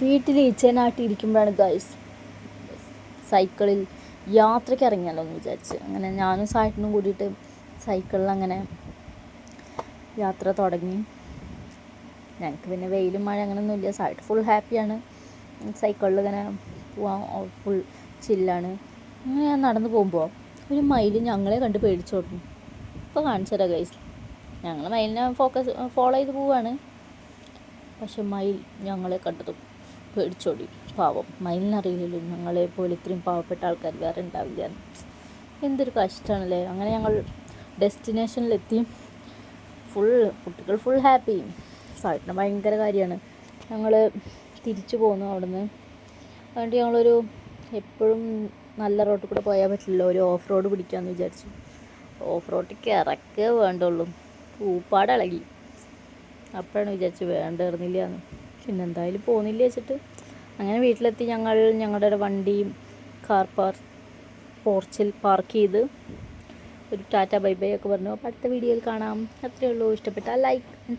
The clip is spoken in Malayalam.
വീട്ടിൽ ഈച്ചേനാട്ടിയിരിക്കുമ്പോഴാണ് ഗൈസ് സൈക്കിളിൽ യാത്രയ്ക്ക് ഇറങ്ങിയാലോ എന്ന് വിചാരിച്ച്. അങ്ങനെ ഞാനും സായിട്ടിനും കൂടിയിട്ട് സൈക്കിളിൽ അങ്ങനെ യാത്ര തുടങ്ങി. ഞങ്ങൾക്ക് പിന്നെ വെയിലും മഴ അങ്ങനെയൊന്നുമില്ല സായിട്ട് ഫുൾ ഹാപ്പിയാണ് സൈക്കിളിൽ ഇങ്ങനെ പോവാൻ ഫുൾ ചില്ലാണ് അങ്ങനെ ഞാൻ നടന്നു പോകുമ്പോൾ ഒരു മയിൽ ഞങ്ങളെ കണ്ട് പേടിച്ചോട്ടും ഇപ്പോൾ കാണിച്ചു തരാം ഗൈസ് ഞങ്ങൾ മയിലിനെ ഫോക്കസ് ഫോളോ ചെയ്ത് പോവാണ്. പക്ഷെ മയിൽ ഞങ്ങളെ കണ്ടതും. പേടിച്ചോടി. പാവം. മയിലിനറിയില്ലല്ലോ ഞങ്ങളെ പോലെ ഇത്രയും പാവപ്പെട്ട ആൾക്കാർ വേറെ ഉണ്ടാവില്ല എന്തൊരു കഷ്ടമാണല്ലേ അങ്ങനെ ഞങ്ങൾ ഡെസ്റ്റിനേഷനിലെത്തി. ഫുൾ കുട്ടികൾ ഫുൾ ഹാപ്പി. സാറ്റിന് ഭയങ്കര കാര്യമാണ്. ഞങ്ങൾ തിരിച്ചു പോന്നു അവിടുന്ന്. അതുകൊണ്ട് ഞങ്ങളൊരു എപ്പോഴും നല്ല റോട്ടിൽ കൂടെ പോയാൽ പറ്റില്ല ഒരു ഓഫ് റോഡ് പിടിക്കാമെന്ന് വിചാരിച്ചു. ഓഫ് റോഡിൽ ഇറക്കേ വേണ്ടുള്ളൂ. പൂപ്പാട് ഇളകി അപ്പോഴാണ് വിചാരിച്ചു വേണ്ടിയിരുന്നില്ല എന്ന്. പിന്നെ എന്തായാലും പോകുന്നില്ല വെച്ചിട്ട്. അങ്ങനെ വീട്ടിലെത്തി ഞങ്ങൾ ഞങ്ങളുടെ വണ്ടിയും കാർ പാർ പോർച്ചിൽ പാർക്ക് ചെയ്ത് ഒരു ടാറ്റ ബൈ ബൈ ഒക്കെ പറഞ്ഞു. അപ്പോൾ അടുത്ത വീഡിയോയിൽ കാണാം. അത്രയേ ഉള്ളൂ. ഇഷ്ടപ്പെട്ടാൽ ലൈക്ക്